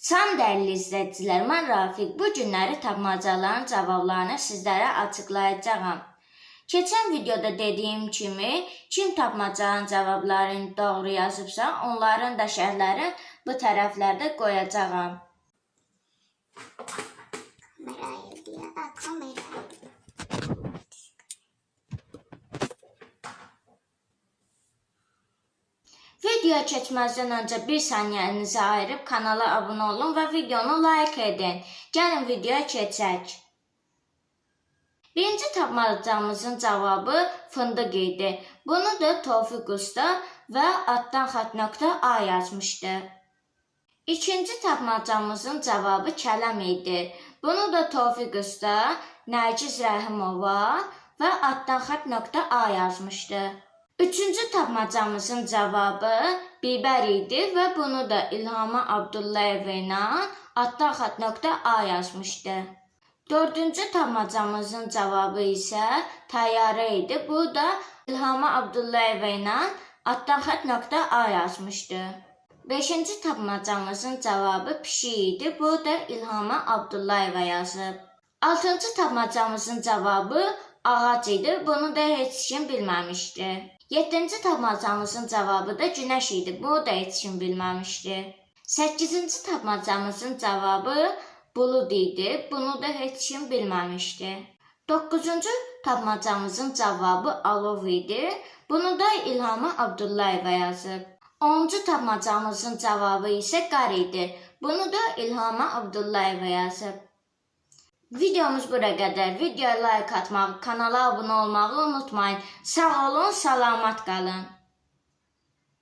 Salam dəyərli izləyicilər, mən Rafiq. Bu günləri tapmacaların cavablarını sizlərə açıqlayacağam. Keçən videoda dediyim kimi, kim tapmacanın cavablarını doğru yazıbsa, onların da şərhləri bu tərəflərdə qoyacağam. Videoya keçməzdən öncə bir saniyənizi ayırıb kanala abunə olun və videonu like edin. Gəlin videoya keçək. Birinci tapmacamızın cavabı fındıq idi. Bunu da Tofiq Usta və altdan xat.a yazmışdı. İkinci tapmacamızın cavabı kələm idi. Bunu da Tofiq Usta, Nərgiz Rəhimova və altdan xat.a yazmışdı. Üçüncü tapmacamızın cavabı bibər idi və bunu da İlhama Abdullayeva ilə attaxat.a yazmışdı. Dördüncü tapmacamızın cavabı isə təyyarə idi. Bu da İlhama Abdullayeva ilə attaxat.a yazmışdı. Beşinci tapmacamızın cavabı pişik idi. Bu da İlhama Abdullayeva yazıb. Altıncı tapmacamızın cavabı ağac idi. Bunu da heç kim bilməmişdi. Yeddinci tapmacamızın cavabı da günəş idi. Bunu da heç kim bilməmişdi. Səkkizinci tapmacamızın cavabı bulud idi. Bunu da heç kim bilməmişdi. Doqquzuncu tapmacamızın cavabı alov idi. Bunu da İlhama Abdullayeva yazıb. 10-cu tapmacamızın cavabı isə qar idi. Bunu da İlhama Abdullayeva yazıb. Videomuz bura qədər. Videoya like atmağı, kanala abunə olmağı unutmayın. Sağ olun, salamat qalın.